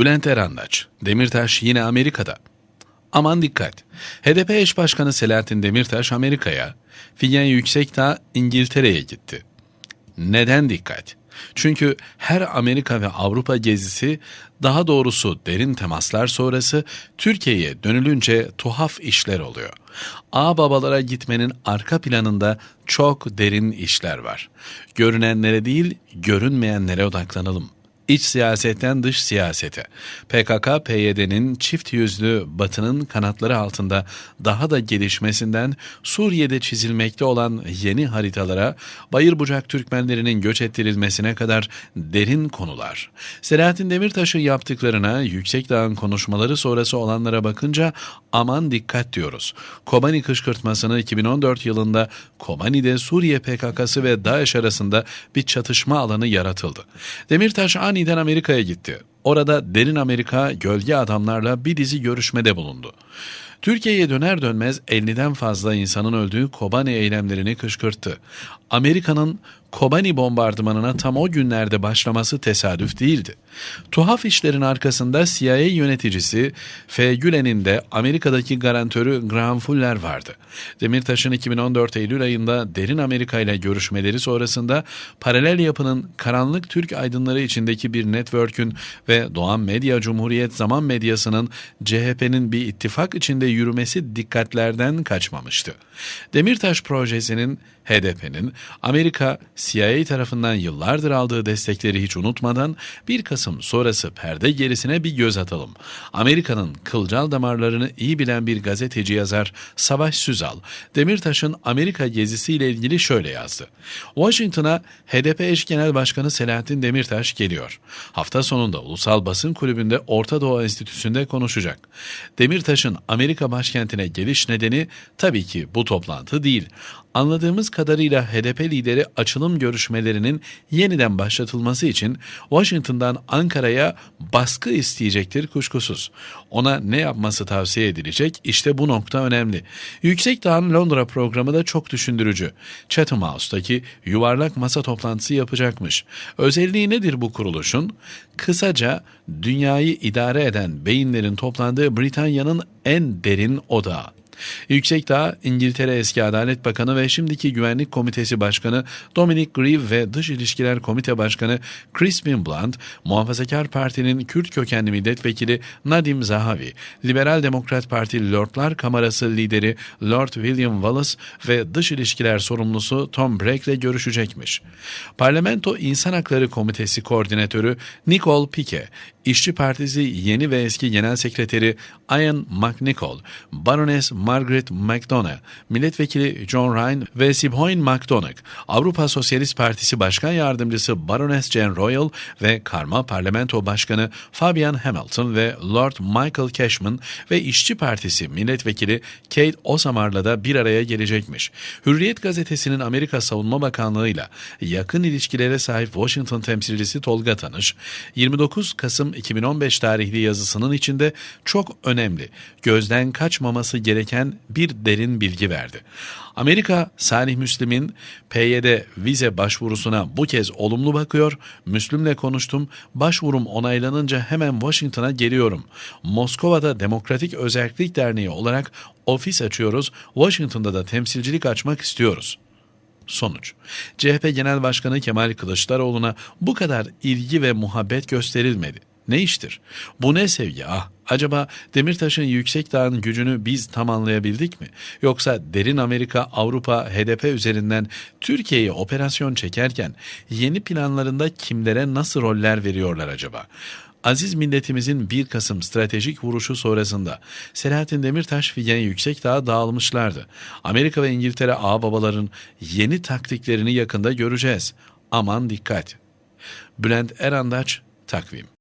Bülent Erandaç, Demirtaş yine Amerika'da. Aman dikkat. HDP eş başkanı Selahattin Demirtaş Amerika'ya, Figen Yüksekdağ İngiltere'ye gitti. Neden dikkat? Çünkü her Amerika ve Avrupa gezisi, daha doğrusu derin temaslar sonrası Türkiye'ye dönülünce tuhaf işler oluyor. A babalara gitmenin arka planında çok derin işler var. Görünenlere değil, görünmeyenlere odaklanalım. İç siyasetten dış siyasete. PKK, PYD'nin çift yüzlü batının kanatları altında daha da gelişmesinden Suriye'de çizilmekte olan yeni haritalara, Bayır Bucak Türkmenlerinin göç ettirilmesine kadar derin konular. Selahattin Demirtaş'ın yaptıklarına, Yüksekdağ'ın konuşmaları sonrası olanlara bakınca aman dikkat diyoruz. Kobani kışkırtmasını 2014 yılında Kobani'de Suriye PKK'sı ve DAEŞ arasında bir çatışma alanı yaratıldı. Demirtaş aniden Amerika'ya gitti. Orada derin Amerika gölge adamlarla bir dizi görüşmede bulundu. Türkiye'ye döner dönmez 50'den fazla insanın öldüğü Kobani eylemlerini kışkırttı. Amerika'nın Kobani bombardımanına tam o günlerde başlaması tesadüf değildi. Tuhaf işlerin arkasında CIA yöneticisi F. Gülen'in de Amerika'daki garantörü Graham Fuller vardı. Demirtaş'ın 2014 Eylül ayında derin Amerika ile görüşmeleri sonrasında paralel yapının karanlık Türk aydınları içindeki bir network'ün ve Doğan Medya Cumhuriyet Zaman Medyası'nın CHP'nin bir ittifak içinde yürümesi dikkatlerden kaçmamıştı. Demirtaş projesinin HDP'nin Amerika CIA tarafından yıllardır aldığı destekleri hiç unutmadan 1 Kasım sonrası perde gerisine bir göz atalım. Amerika'nın kılcal damarlarını iyi bilen bir gazeteci yazar Savaş Süzal, Demirtaş'ın Amerika gezisiyle ilgili şöyle yazdı. Washington'a HDP eş genel başkanı Selahattin Demirtaş geliyor. Hafta sonunda Ulusal Basın Kulübü'nde Orta Doğu Enstitüsü'nde konuşacak. Demirtaş'ın Amerika başkentine geliş nedeni tabii ki bu toplantı değil. Anladığımız kadarıyla HDP lideri açılım görüşmelerinin yeniden başlatılması için Washington'dan Ankara'ya baskı isteyecektir kuşkusuz. Ona ne yapması tavsiye edilecek? İşte bu nokta önemli. Yüksek Dağ'ın Londra programı da çok düşündürücü. Chatham House'taki yuvarlak masa toplantısı yapacakmış. Özelliği nedir bu kuruluşun? Kısaca dünyayı idare eden beyinlerin toplandığı Britanya'nın en derin odağı. Yüksekdağ, İngiltere eski Adalet Bakanı ve şimdiki Güvenlik Komitesi Başkanı Dominic Grieve ve Dış İlişkiler Komite Başkanı Crispin Blunt, Muhafazakar Parti'nin Kürt kökenli milletvekili Nadim Zahavi, Liberal Demokrat Parti Lordlar Kamerası lideri Lord William Wallace ve Dış İlişkiler sorumlusu Tom Bragg ile görüşecekmiş. Parlamento İnsan Hakları Komitesi Koordinatörü Nicole Pique, İşçi Partisi yeni ve eski Genel Sekreteri Ian McNichol, Baroness Margaret McDonough, Milletvekili John Ryan ve Sibhoin McDonough, Avrupa Sosyalist Partisi Başkan Yardımcısı Baroness Jane Royal ve Karma Parlamento Başkanı Fabian Hamilton ve Lord Michael Cashman ve İşçi Partisi Milletvekili Kate Osamar'la da bir araya gelecekmiş. Hürriyet gazetesinin Amerika Savunma Bakanlığı'yla yakın ilişkilere sahip Washington temsilcisi Tolga Tanış, 29 Kasım 2015 tarihli yazısının içinde çok önemli, gözden kaçmaması gereken bir derin bilgi verdi. Amerika, Salih Müslim'in PYD vize başvurusuna bu kez olumlu bakıyor. Müslüm'le konuştum. Başvurum onaylanınca hemen Washington'a geliyorum. Moskova'da Demokratik Özellik Derneği olarak ofis açıyoruz. Washington'da da temsilcilik açmak istiyoruz. Sonuç. CHP Genel Başkanı Kemal Kılıçdaroğlu'na bu kadar ilgi ve muhabbet gösterilmedi. Ne iştir? Bu ne sevgi ah? Acaba Demirtaş'ın yüksek dağın gücünü biz tam anlayabildik mi? Yoksa derin Amerika, Avrupa, HDP üzerinden Türkiye'ye operasyon çekerken yeni planlarında kimlere nasıl roller veriyorlar acaba? Aziz milletimizin 1 Kasım stratejik vuruşu sonrasında Selahattin Demirtaş Figen Yüksekdağ'a dağılmışlardı. Amerika ve İngiltere ağababaların yeni taktiklerini yakında göreceğiz. Aman dikkat. Bülent Erandaç, Takvim